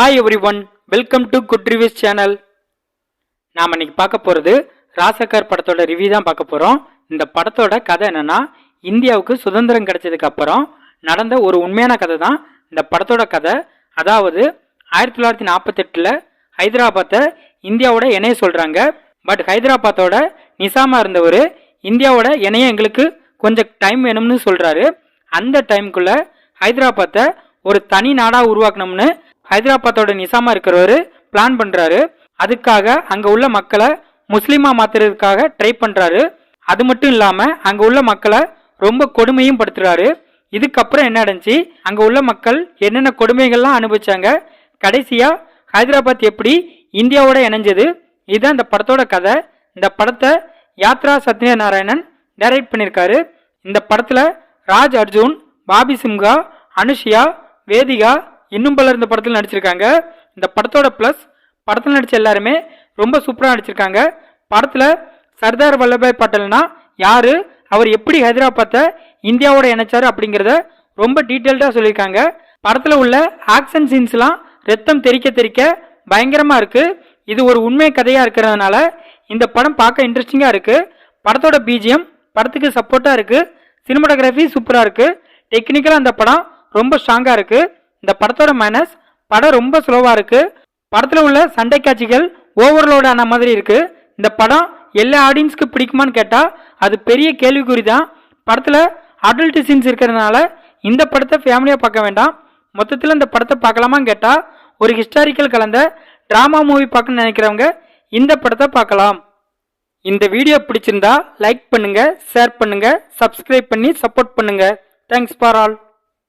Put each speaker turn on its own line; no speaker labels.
Hi everyone welcome to good reviews channel நாம் இன்னைக்கு பார்க்க போகிறது ராசக்கர் படத்தோட ரிவ்யூ தான் பார்க்க போகிறோம் இந்த படத்தோட கதை என்னென்னா இந்தியாவுக்கு சுதந்திரம் கிடைச்சதுக்கு அப்புறம் நடந்த ஒரு உண்மையான கதை தான் இந்த படத்தோட கதை. அதாவது ஆயிரத்தி தொள்ளாயிரத்தி நாற்பத்தெட்டில் ஹைதராபாத்தை இந்தியாவோட இணைய சொல்கிறாங்க பட் ஹைதராபாத்தோட நிசாமாக இருந்தவர் இந்தியாவோட இணைய எங்களுக்கு கொஞ்சம் டைம் வேணும்னு சொல்கிறாரு அந்த டைம்குள்ளே ஹைதராபாத்தை ஒரு தனி நாடாக உருவாக்கணும்னு ஹைதராபாத்தோட நிசாமா இருக்கிறவர் பிளான் பண்ணுறாரு அதுக்காக அங்கே உள்ள மக்களை முஸ்லீமா மாத்துறதுக்காக ட்ரை பண்ணுறாரு அது மட்டும் இல்லாமல் அங்கே உள்ள மக்களை ரொம்ப கொடுமையும் படுத்துறாரு. இதுக்கப்புறம் என்ன நடந்துச்சு? அங்கே உள்ள மக்கள் என்னென்ன கொடுமைகள்லாம் அனுபவிச்சாங்க? கடைசியாக ஹைதராபாத் எப்படி இந்தியாவோட இணைஞ்சது? இதுதான் இந்த படத்தோட கதை. இந்த படத்தை யாத்ரா சத்ய நாராயணன் டைரக்ட் பண்ணியிருக்காரு. இந்த படத்தில் ராஜ் அர்ஜுன் பாபி சிம்ஹா அனுஷியா வேதிகா இன்னும் பலர் இந்த படத்தில் நடிச்சிருக்காங்க. இந்த படத்தோட ப்ளஸ் படத்தில் நடித்த எல்லாருமே ரொம்ப சூப்பராக நடிச்சிருக்காங்க. படத்தில் சர்தார் வல்லபாய் பட்டேல்னா யார்? அவர் எப்படி ஹைதராபாத்தை இந்தியாவோட இணைச்சார் அப்படிங்கிறத ரொம்ப டீட்டெயில்டாக சொல்லியிருக்காங்க. படத்தில் உள்ள ஆக்ஷன் சீன்ஸ்லாம் ரத்தம் தெறிக்க தெறிக்க பயங்கரமாக இருக்குது இது ஒரு உண்மை கதையாக இருக்கிறதுனால இந்த படம் பார்க்க இன்ட்ரெஸ்டிங்காக இருக்குது படத்தோட பிஜிஎம் படத்துக்கு சப்போர்ட்டாக இருக்குது சினிமாட்டோகிராஃபி சூப்பராக இருக்குது டெக்னிக்கலாக அந்த படம் ரொம்ப ஸ்ட்ராங்காக இருக்குது இந்த படத்தோட மைனஸ் படம் ரொம்ப ஸ்லோவாக இருக்குது படத்தில் உள்ள சண்டை காட்சிகள் ஓவர்லோட் ஆன மாதிரி இருக்குது இந்த படம் எல்லா ஆடியன்ஸ்க்கு பிடிக்குமான்னு கேட்டால் அது பெரிய கேள்விக்குறி தான். படத்தில் அடல்ட் சீன்ஸ் இருக்கிறதுனால இந்த படத்தை ஃபேமிலியாக பார்க்க வேண்டாம். மொத்தத்தில் இந்த படத்தை பார்க்கலாமான்னு கேட்டால் ஒரு ஹிஸ்டாரிக்கல் கலந்த ட்ராமா மூவி பார்க்கணும்னு நினைக்கிறவங்க இந்த படத்தை பார்க்கலாம். இந்த வீடியோ பிடிச்சிருந்தா லைக் பண்ணுங்கள் ஷேர் பண்ணுங்கள் சப்ஸ்கிரைப் பண்ணி சப்போர்ட் பண்ணுங்கள் தேங்க்ஸ் ஃபார் ஆல்